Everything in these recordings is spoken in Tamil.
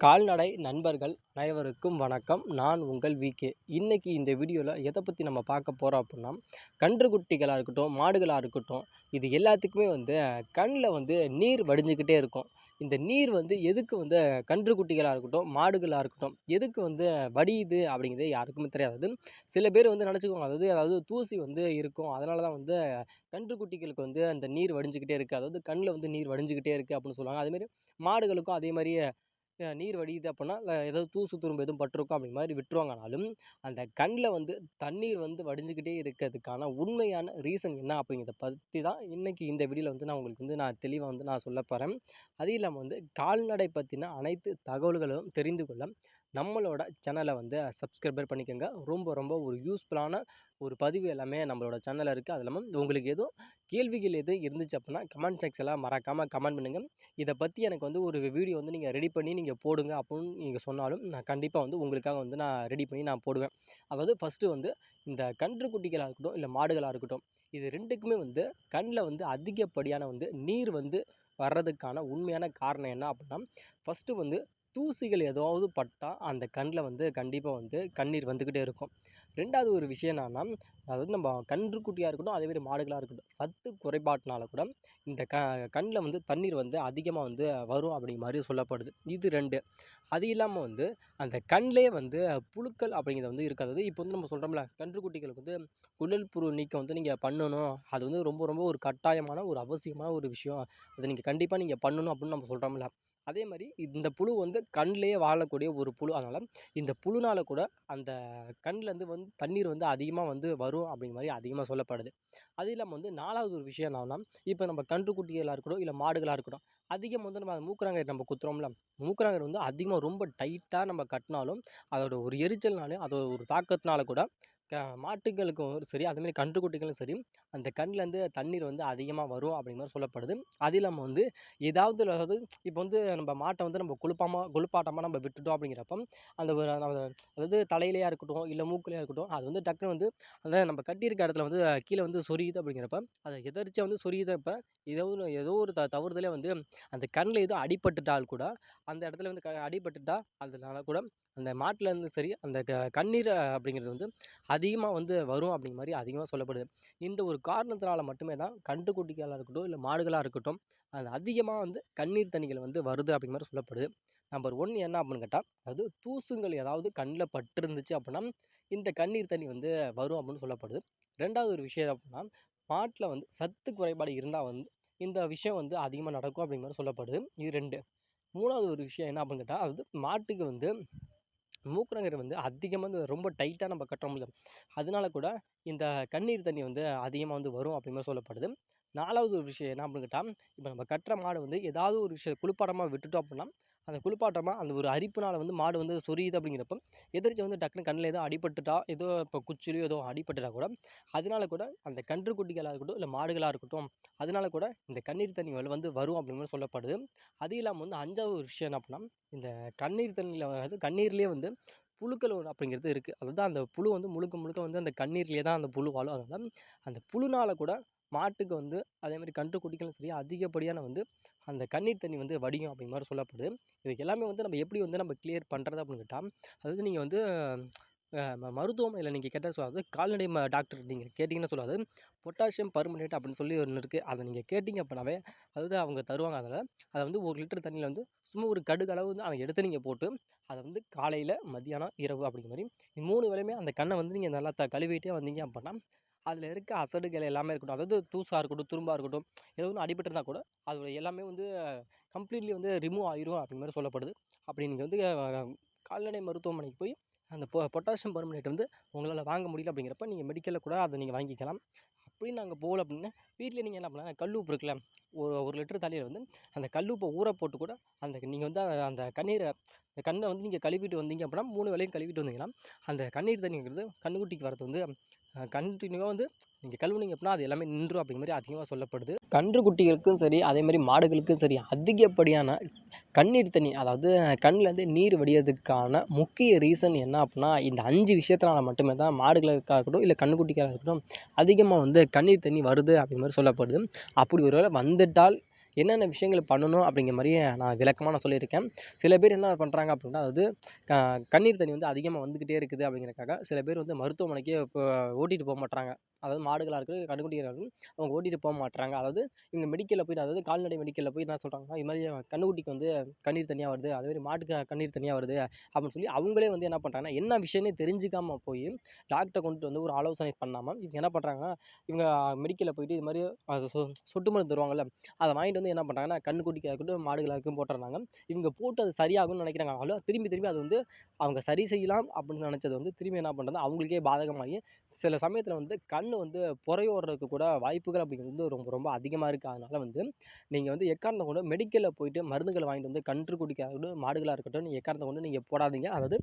கால்நடை நண்பர்கள் அனைவருக்கும் வணக்கம். நான் உங்கள் விகே இன்றைக்கி இந்த வீடியோவில் எதை பற்றி நம்ம பார்க்க போகிறோம் அப்படின்னா கன்றுக்குட்டிகளாக இருக்கட்டும் மாடுகளாக இருக்கட்டும் இது எல்லாத்துக்குமே வந்து கண்ணில் வந்து நீர் வடிஞ்சிக்கிட்டே இருக்கும். இந்த நீர் வந்து எதுக்கு வந்து கன்றுக்குட்டிகளாக இருக்கட்டும் மாடுகளாக இருக்கட்டும் எதுக்கு வந்து வடியுது அப்படிங்கிறது யாருக்குமே தெரியாது. சில பேர் வந்து நினச்சிக்குவாங்க அதாவது அதாவது தூசி வந்து இருக்கும் அதனால தான் வந்து கன்றுக்குட்டிகளுக்கு வந்து அந்த நீர் வடிஞ்சுக்கிட்டே இருக்குது அதாவது கண்ணில் வந்து நீர் வடிஞ்சிக்கிட்டே இருக்குது அப்படின்னு சொல்லுவாங்க. அதேமாரி மாடுகளுக்கும் அதே மாதிரியே நீர் வடியுது அப்படின்னா அஹ் ஏதாவது தூசு துரும்பு எதுவும் பட்டிருக்கும் அப்படி மாதிரி விட்டுருவாங்கனாலும் அந்த கண்ணில் வந்து தண்ணீர் வந்து வடிஞ்சுக்கிட்டே இருக்கிறதுக்கான உண்மையான ரீசன் என்ன அப்படிங்கிறத பற்றி தான் இன்றைக்கி இந்த வீடியோவில் வந்து நான் உங்களுக்கு வந்து நான் தெளிவாக வந்து நான் சொல்ல போகிறேன் அது இல்லாமல் வந்து கால்நடை பற்றின அனைத்து தகவல்களும் தெரிந்து கொள்ள நம்மளோட சேனலை வந்து சப்ஸ்கிரைபர் பண்ணிக்கோங்க. ரொம்ப ரொம்ப ஒரு யூஸ்ஃபுல்லான ஒரு பதிவு எல்லாமே நம்மளோட சேனலில் இருக்குது அது இல்லாமல் உங்களுக்கு எதுவும் கேள்விகள் எதுவும் இருந்துச்சு அப்படின்னா கமெண்ட் செக்ஸெல்லாம் மறக்காமல் கமெண்ட் பண்ணுங்கள் இதை பற்றி எனக்கு வந்து ஒரு வீடியோ வந்து நீங்கள் ரெடி பண்ணி நீங்கள் போடுங்க அப்படின்னு நீங்கள் சொன்னாலும் நான் கண்டிப்பாக வந்து உங்களுக்காக வந்து நான் ரெடி பண்ணி நான் போடுவேன். அதாவது ஃபஸ்ட்டு வந்து இந்த கன்றுக்குட்டிகளாக இருக்கட்டும் இல்லை மாடுகளாக இருக்கட்டும் இது ரெண்டுக்குமே வந்து கண்ணில் வந்து அதிகப்படியான வந்து நீர் வந்து வர்றதுக்கான உண்மையான காரணம் என்ன அப்படின்னா ஃபஸ்ட்டு வந்து தூசிகள் ஏதாவது பட்டால் அந்த கண்ணில் வந்து கண்டிப்பாக வந்து கண்ணீர் வந்துக்கிட்டே இருக்கும். ரெண்டாவது ஒரு விஷயம் என்னன்னா அதாவது நம்ம கன்றுக்குட்டியாக இருக்கட்டும் அதேமாதிரி மாடுகளாக இருக்கட்டும் சத்து குறைபாட்டினால கூட இந்த க கண்ணில் வந்து தண்ணீர் வந்து அதிகமாக வந்து வரும் அப்படிங்கிற மாதிரி சொல்லப்படுது. இது ரெண்டு. அது இல்லாமல் வந்து அந்த கண்ணிலே வந்து புழுக்கள் அப்படிங்கிறது வந்து இருக்காது. இப்போ வந்து நம்ம சொல்கிறோம்ல கன்றுக்குட்டிகளுக்கு வந்து குழல் புழு நீக்கம் வந்து நீங்கள் பண்ணணும். அது வந்து ரொம்ப ரொம்ப ஒரு கட்டாயமான ஒரு அவசியமான ஒரு விஷயம். அதை நீங்கள் கண்டிப்பாக நீங்கள் பண்ணணும் அப்படின்னு நம்ம சொல்கிறோம்ல அதே மாதிரி இந்த புழு வந்து கண்ணிலேயே வாழக்கூடிய ஒரு புழு. அதனால் இந்த புழுனால் கூட அந்த கண்ணிலேருந்து வந்து தண்ணீர் வந்து அதிகமாக வந்து வரும் அப்படிங்கிற மாதிரி அதிகமாக சொல்லப்படுது. அது இல்லாமல் வந்து நாலாவது ஒரு விஷயம் என்னன்னா இப்போ நம்ம கன்றுக்குட்டிகளாக இருக்கட்டும் இல்லை மாடுகளாக இருக்கட்டும் அதிகம் வந்து நம்ம மூக்குறாங்கயிறு நம்ம குத்துறோம்ல மூக்குறாங்கயிறு வந்து அதிகமாக ரொம்ப டைட்டாக நம்ம கட்டினாலும் அதோட ஒரு எரிச்சல்னாலே அதோட ஒரு தாக்கத்தினால கூட க மாட்டுகளுக்கும் சரி அதுமாரி கன்றுக்குட்டிகளும் சரி அந்த கண்ணிலேருந்து தண்ணீர் வந்து அதிகமாக வரும் அப்படிங்கிற மாதிரி சொல்லப்படுது. அது இல்லாமல் வந்து ஏதாவது அதாவது இப்போ வந்து நம்ம மாட்டை வந்து நம்ம குளிப்பாமல் குளிப்பாட்டமாக நம்ம விட்டுட்டோம் அப்படிங்கிறப்ப அந்த ஒரு அதாவது தலையிலையாக இருக்கட்டும் இல்லை மூக்குலையாக இருக்கட்டும் அது வந்து டக்குன்னு வந்து அந்த நம்ம கட்டியிருக்க இடத்துல வந்து கீழே வந்து சொரியுது அப்படிங்கிறப்ப அதை எதர்ச்சியாக வந்து சொரியுதப்ப ஏதோ ஒரு ஏதோ ஒரு த தவறுதலே வந்து அந்த கண்ணில் எதுவும் அடிபட்டுட்டால் கூட அந்த இடத்துல வந்து க அடிபட்டுட்டால் அதனால கூட அந்த மாட்டிலேருந்து சரி அந்த க கண்ணீர் அப்படிங்கிறது வந்து அதிகமாக வந்து வரும் அப்படிங்கிற மாதிரி அதிகமாக சொல்லப்படுது. இந்த ஒரு காரணத்தினால மட்டுமே தான் கண்டுக்குட்டிகளாக இருக்கட்டும் இல்லை மாடுகளாக இருக்கட்டும் அது அதிகமாக வந்து கண்ணீர் தண்ணிகள் வந்து வருது அப்படிங்கிற மாதிரி சொல்லப்படுது. நம்பர் ஒன் என்ன அப்படின்னு கேட்டால் அதாவது தூசுங்கள் ஏதாவது கண்ணில் பட்டிருந்துச்சு அப்படின்னா இந்த கண்ணீர் தண்ணி வந்து வரும் அப்படின்னு சொல்லப்படுது. ரெண்டாவது ஒரு விஷயம் அப்படின்னா மாட்டில் வந்து சத்து குறைபாடு இருந்தால் வந்து இந்த விஷயம் வந்து அதிகமாக நடக்கும் அப்படிங்கிற மாதிரி சொல்லப்படுது. இது ரெண்டு. மூணாவது ஒரு விஷயம் என்ன அப்படின்னு கேட்டால் அது மாட்டுக்கு வந்து மூக்குரங்கரை வந்து அதிகமாக வந்து ரொம்ப டைட்டாக நம்ம கட்டுறோம்ல அதனால கூட இந்த கண்ணீர் தண்ணி வந்து அதிகமாக வந்து வரும் அப்படிங்கிற சொல்லப்படுது. நாலாவது ஒரு விஷயம் என்ன அப்படின்னு கேட்டால் இப்போ நம்ம கட்டுற மாடு வந்து ஏதாவது ஒரு விஷயம் குளிப்பாடமாக விட்டுட்டோம் அப்படின்னா அந்த குளிப்பாட்டமாக அந்த ஒரு அரிப்புனால் வந்து மாடு வந்து சொரியுது அப்படிங்கிறப்ப எதிர்த்து வந்து டக்குனு கண்ணில் ஏதோ அடிபட்டுட்டா ஏதோ இப்போ குச்சிலையோ ஏதோ அடிபட்டுட்டா கூட அதனால கூட அந்த கன்றுக்குட்டிகளாக இருக்கட்டும் இல்லை மாடுகளாக இருக்கட்டும் அதனால கூட இந்த கண்ணீர் தண்ணி வந்து- வந்து வரும் அப்படிங்கிற சொல்லப்படுது. அது இல்லாமல் வந்து அஞ்சாவது ஒரு விஷயம் என்ன அப்படின்னா இந்த கண்ணீர் தண்ணியில் அதாவது கண்ணீர்லேயே வந்து புழுக்கள் அப்படிங்கிறது இருக்குது அதுதான் அந்த புழு வந்து முழுக்க முழுக்க வந்து அந்த கண்ணீர்லேயே தான் அந்த புழு வாழும். அதனால் அந்த புழுனால கூட மாட்டுக்கு வந்து அதே மாதிரி கன்றுக்குட்டிகளும் சரி அதிகப்படியான வந்து அந்த கண்ணீர் தண்ணி வந்து வடியும் அப்படிங்கிற மாதிரி சொல்லப்படுது. இதுக்கு எல்லாமே வந்து நம்ம எப்படி வந்து நம்ம கிளியர் பண்ணுறது அப்படின்னு கேட்டால் அதாவது நீங்கள் வந்து ம- மருத்துவமனையில் நீங்கள் கேட்டால் சொல்லாது கால்நடை ம டாக்டர் நீங்கள் கேட்டிங்கன்னா சொல்லாது பொட்டாசியம் பர்மனேட் அப்படின்னு சொல்லி ஒன்று இருக்குது அதை நீங்கள் கேட்டிங்க அப்படின்னாவே அதாவது அவங்க தருவாங்க அதில் அதை வந்து ஒரு லிட்டர் தண்ணியில் வந்து சும்மா ஒரு கடுகு அளவு வந்து அதை எடுத்து நீங்கள் போட்டு அதை வந்து காலையில் மத்தியானம் இரவு அப்படிங்கிற மாதிரி மூணு வேளையுமே அந்த கண்ணை வந்து நீங்கள் நல்லா த கழுவிட்டே வந்தீங்க அப்படின்னா அதில் இருக்க அசடுகள் எல்லாமே இருக்கட்டும். அதாவது தூசாக இருக்கட்டும் துரும்பாக இருக்கட்டும் ஏதோ ஒன்று அடிபட்டிருந்தா கூட அதோட எல்லாமே வந்து கம்ப்ளீட்லி வந்து ரிமூவ் ஆயிரும் அப்படிங்கிற மாதிரி சொல்லப்படுது. அப்படி நீங்கள் வந்து கால்நடை மருத்துவமனைக்கு போய் அந்த பொ பொட்டாசியம் பர்மனேட் வந்து உங்களால் வாங்க முடியல அப்படிங்கிறப்ப நீங்கள் மெடிக்கலில் கூட அதை நீங்கள் வாங்கிக்கலாம். அப்படி நாங்கள் போகல அப்படின்னா வீட்டில் நீங்கள் என்ன பண்ணலாம் கல் உப்பு இருக்குல்ல ஒரு ஒரு லிட்டர் தண்ணியில் வந்து அந்த கல் உப்பை ஊற போட்டு கூட அந்த நீங்கள் வந்து அந்த- அந்த கண்ணீரை அந்த கண்ணை வந்து நீங்கள் கழுவிட்டு வந்தீங்க அப்படின்னா மூணு வேலையும் கழுவிட்டு வந்தீங்கன்னா அந்த கண்ணீர் தண்ணிங்கிறது கண்ணுக்குட்டிக்கு வரது வந்து கண்டினியூவாக வந்து நீங்கள் கழுவுனீங்க அப்படின்னா அது எல்லாமே நின்றும் அப்படிங்கிற மாதிரி அதிகமாக சொல்லப்படுது. கன்றுக்குட்டிகளுக்கும் சரி அதே மாதிரி மாடுகளுக்கும் சரி அதிகப்படியான கண்ணீர் தண்ணி அதாவது கண்ணிலேருந்து நீர் வடியறதுக்கான முக்கிய ரீசன் என்ன அப்படின்னா இந்த அஞ்சு விஷயத்தினால மட்டுமே தான் மாடுகளுக்காக இருக்கட்டும் இல்லை கண்ணுக்குட்டிக்காக இருக்கட்டும் அதிகமாக வந்து கண்ணீர் தண்ணி வருது அப்படிங்கிற மாதிரி சொல்லப்படுது. அப்படி ஒருவேளை வந்துட்டால் என்னென்ன விஷயங்கள் பண்ணணும் அப்படிங்கிற மாதிரி நான் விளக்கமாக நான் சொல்லியிருக்கேன். சில பேர் என்ன பண்ணுறாங்க அப்படின்னா அதாவது கண்ணீர் தண்ணி வந்து அதிகமாக வந்துக்கிட்டே இருக்குது அப்படிங்கிறக்காக சில பேர் வந்து மருத்துவமனைக்கு இப்போ ஓட்டிகிட்டு போக மாட்டாங்க அதாவது மாடுகளாக இருக்குது கண்ணுக்குட்டிகளாக இருக்குது அவங்க ஓட்டிகிட்டு போக மாட்டாங்க அதாவது இவங்க மெடிக்கலில் போய் அதாவது கால்நடை மெடிக்கலில் போய் என்ன சொல்கிறாங்கன்னா இது மாதிரி கண்ணுக்குட்டிக்கு வந்து கண்ணீர் தனியாக வருது அதேமாதிரி மாட்டுக்கு கண்ணீர் தனியாக வருது அப்படின்னு சொல்லி அவங்களே வந்து என்ன பண்ணுறாங்கன்னா என்ன விஷயம்னே தெரிஞ்சுக்காமல் போய் டாக்டரை கொண்டுட்டு வந்து ஒரு ஆலோசனை பண்ணாமல் இவங்க என்ன பண்ணுறாங்கன்னா இவங்க மெடிக்கலில் போயிட்டு இது மாதிரி சொ சொட்டு மருந்து தருவாங்கள்ல அதை வாங்கிட்டு வந்து என்ன பண்ணுறாங்கன்னா கண்ணுக்குட்டிக்காக இருக்கட்டும் மாடுகளாக இருக்கும் போட்டுறாங்க. இவங்க போட்டு அது சரியாகும்னு நினைக்கிறாங்க. அவ்வளோ திரும்பி திரும்பி அது வந்து அவங்க சரி செய்யலாம் அப்படின்னு நினச்சது வந்து திரும்பி என்ன பண்ணுறது அவங்களுக்கே பாதகமாகி சில சமயத்தில் வந்து கண் வந்து புறையோடுறதுக்கு கூட வாய்ப்புகள் அப்படிங்கிறது வந்து ரொம்ப ரொம்ப அதிகமாக இருக்குது அதனால் வந்து நீங்கள் வந்து எக்காரணம் கொண்டு மெடிக்கலில் போயிட்டு மருந்துகளை வாங்கிட்டு வந்து கன்று குடிக்காகட்டும் மாடுகளாக இருக்கட்டும் நீங்கள் எக்காரணம் கொண்டு நீங்கள் போடாதீங்க. அதாவது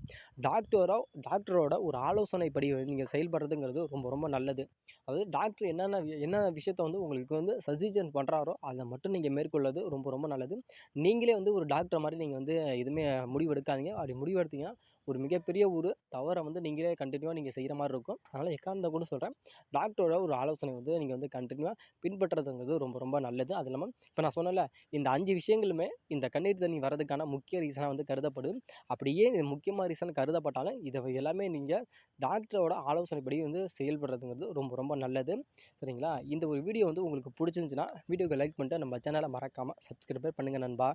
டாக்டரோ டாக்டரோட ஒரு ஆலோசனைப்படி நீங்கள் செயல்படுறதுங்கிறது ரொம்ப ரொம்ப நல்லது. அதாவது டாக்டர் என்னென்ன என்ன விஷயத்த வந்து உங்களுக்கு வந்து சஜஷன் பண்ணுறாரோ அதை மட்டும் நீங்கள் மேற்கொள்ளது ரொம்ப ரொம்ப நல்லது. நீங்களே வந்து ஒரு டாக்டர் மாதிரி நீங்கள் வந்து எதுவுமே முடிவு எடுக்காதீங்க அப்படி முடிவு எடுத்தீங்கன்னா ஒரு மிகப்பெரிய ஒரு தவறை வந்து நீங்களே கண்டினியூவாக நீங்கள் செய்கிற மாதிரி இருக்கும். அதனால் எக்காந்த கூட சொல்கிறேன் டாக்டரோட ஒரு ஆலோசனை வந்து நீங்கள் வந்து கண்டினியூவாக பின்பற்றுறதுங்கிறது ரொம்ப ரொம்ப நல்லது. அது இல்லாமல் இப்போ நான் சொன்னல இந்த அஞ்சு விஷயங்களுமே இந்த கண்ணீர் தண்ணி வரதுக்கான முக்கிய ரீசனாக வந்து கருதப்படுது. அப்படியே இது முக்கியமாக ரீசன் கருதப்பட்டாலும் இதை எல்லாமே நீங்கள் டாக்டரோட ஆலோசனைப்படி வந்து செயல்படுறதுங்கிறது ரொம்ப ரொம்ப நல்லது. சரிங்களா? இந்த ஒரு வீடியோ வந்து உங்களுக்கு பிடிச்சிருந்துச்சுன்னா வீடியோக்கு லைக் பண்ணிட்டு நம்ம சேனலை மறக்காமல் சப்ஸ்கிரைப் பண்ணுங்கள் நண்பா.